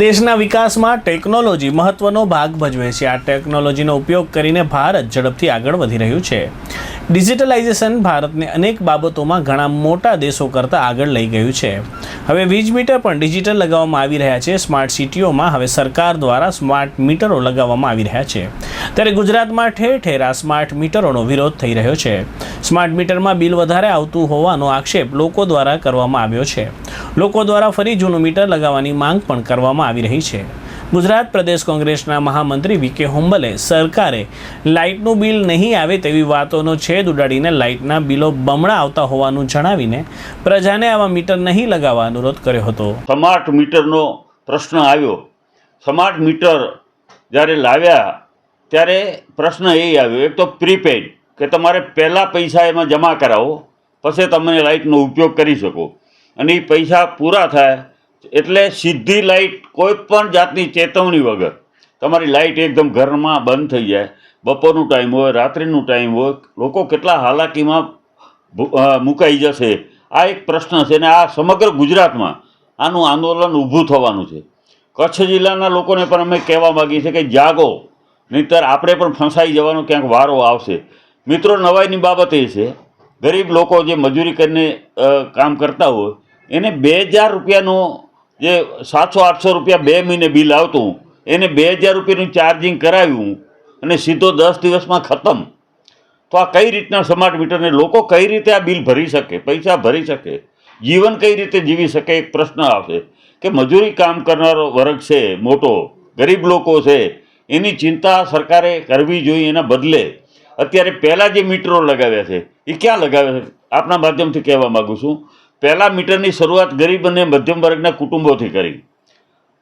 દેશના વિકાસમાં ટેકનોલોજી મહત્વનો ભાગ ભજવે છે. આ ટેકનોલોજીનો ઉપયોગ કરીને ભારત ઝડપથી આગળ વધી રહ્યું છે. ડિજિટલાઇઝેશન ભારતને અનેક બાબતોમાં ઘણા મોટા દેશો કરતાં આગળ લઈ ગયું છે. હવે વીજ મીટર પણ ડિજિટલ લગાવવામાં આવી રહ્યા છે. સ્માર્ટ સિટીઓમાં હવે સરકાર દ્વારા સ્માર્ટ મીટરો લગાવવામાં આવી રહ્યા છે. ત્યારે ગુજરાતમાં ઠેર ઠેર આ સ્માર્ટ મીટરોનો વિરોધ થઈ રહ્યો છે. સ્માર્ટ મીટરમાં બિલ વધારે આવતું હોવાનો આક્ષેપ લોકો દ્વારા કરવામાં આવ્યો છે. લોકો દ્વારા ફરી જૂનું મીટર લગાવવાની માંગ પણ કરવામાં આવી રહી છે. ગુજરાત પ્રદેશ કોંગ્રેસના મહામંત્રી વીકે હુંબલે સરકારે લાઇટનું બિલ નહીં આવે તેવી વાતોનો છેદ ઉડાડીને લાઇટના બિલો બમણા આવતા હોવાનું જણાવીને પ્રજાને આવા મીટર નહીં લગાવવા અનુરોધ કર્યો હતો. સ્માર્ટ મીટરનો પ્રશ્ન આવ્યો. સ્માર્ટ મીટર જ્યારે લાવ્યા ત્યારે પ્રશ્ન એ આવ્યો, એક તો પ્રીપેડ કે તમારે પહેલાં પૈસા એમાં જમા કરાવો, પછી તમે લાઇટનો ઉપયોગ કરી શકો. અને એ પૈસા પૂરા થાય, એટલે સીધી લાઇટ કોઈ પણ જાતની ચેતવણી વગર. તમારી લાઇટ એકદમ ઘરમાં બંધ થઈ જાય. બપોરનું ટાઈમ હોય, રાત્રિનું ટાઈમ હોય, લોકો કેટલા હાલાકીમાં મુકાઈ જશે? આ એક પ્રશ્ન છે અને આ સમગ્ર ગુજરાતમાં આનું આંદોલન ઊભું થવાનું છે. કચ્છ જિલ્લાના લોકોને પણ અમે કહેવા માગીએ છીએ કે જાગો, નહીંતર આપણે પણ ફસાઈ જવાનો ક્યાંક વારો આવશે. મિત્રો, નવાઈની બાબત એ છે, ગરીબ લોકો જે મજૂરી કરીને કામ કરતા હોય એને બે હજાર રૂપિયાનું જે સાતસો, આઠસો રૂપિયા બે મહિને બિલ આવતું, એને બે હજાર રૂપિયાનું ચાર્જિંગ કરાવ્યું અને સીધો દસ દિવસમાં ખતમ. તો આ કઈ રીતના સ્માર્ટ મીટરને લોકો કઈ રીતે આ બિલ ભરી શકે, પૈસા ભરી શકે? જીવન કઈ રીતે જીવી શકે? એક પ્રશ્ન આવશે કે મજૂરી કામ કરનારો વર્ગ છે, મોટો, ગરીબ લોકો છે, એની ચિંતા સરકારે કરવી જોઈએ એના બદલે. અત્યારે પહેલાં જે મીટરો લગાવ્યા છે, એ ક્યાં લગાવ્યા છે? આપના માધ્યમથી કહેવા માગું છું. પહેલાં મીટરની શરૂઆત ગરીબ અને મધ્યમ વર્ગના કુટુંબોથી કરી.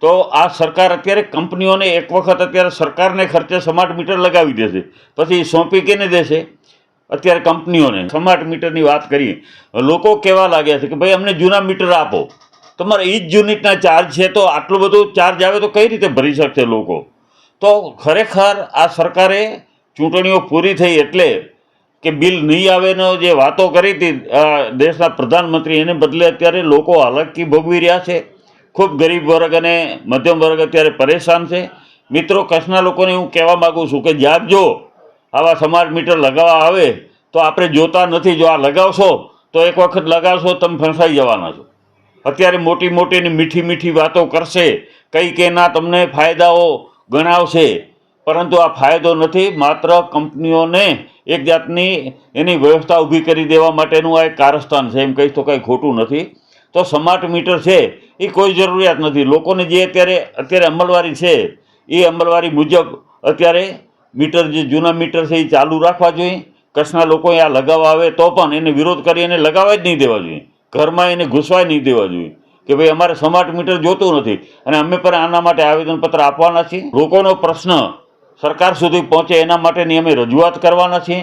તો આ સરકાર અત્યારે કંપનીઓને એક વખત અત્યારે સરકારને ખર્ચે સ્માર્ટ મીટર લગાવી દેશે. પછી સોંપી કેને દેશે? અત્યારે કંપનીઓને સ્માર્ટ મીટરની વાત કરીએ. લોકો કહેવા લાગ્યા છે કે ભાઈ અમને જૂના મીટર આપો. તમારે એ જ યુનિટના ચાર્જ છે તો આટલું બધું ચાર્જ આવે તો કઈ રીતે ભરી શકશે લોકો? તો ખરેખર આ સરકારે ચૂંટણીઓ પૂરી થઈ એટલે કે બિલ નહીં આવેનો જે વાતો કરી હતી દેશના પ્રધાનમંત્રી, એને બદલે અત્યારે લોકો હલકી ભોગવી રહ્યા છે. ખૂબ ગરીબ વર્ગ અને મધ્યમ વર્ગ અત્યારે પરેશાન છે. મિત્રો, કચ્છના લોકોને હું કહેવા માગું છું કે જાગજો આવા સ્માર્ટ મીટર લગાવવા આવે તો આપણે જોતા નથી. જો આ લગાવશો, તો એક વખત લગાવશો, તમે ફસાઈ જવાના છો. અત્યારે મોટી મોટીની મીઠી મીઠી વાતો કરશે. કઈ કે ના તમને ફાયદાઓ ગણાવશે. પરંતુ આ ફાયદો નથી. માત્ર કંપનીઓને એક જાતની એની વ્યવસ્થા ઊભી કરી દેવા માટેનું આ એક કારસ્તાન છે. એમ કહીશ તો કંઈ ખોટું નથી. તો સ્માર્ટ મીટર છે, એ કોઈ જરૂરિયાત નથી. લોકોને જે અત્યારે અત્યારે અમલવારી છે, એ અમલવારી મુજબ અત્યારે મીટર જે જૂના મીટર છે, એ ચાલુ રાખવા જોઈએ. કચ્છના લોકો આ લગાવવા આવે તો પણ એને વિરોધ કરી એને લગાવવા જ નહીં દેવા જોઈએ. ઘરમાં એને ઘૂસવા નહીં દેવા જોઈએ. કે ભાઈ, અમારે સ્માર્ટ મીટર જોતું નથી. અને અમે પણ આના માટે આવેદનપત્ર આપવાના છીએ. લોકોનો પ્રશ્ન સરકાર સુધી પહોંચે એના માટેની અમે રજૂઆત કરવાના છીએ.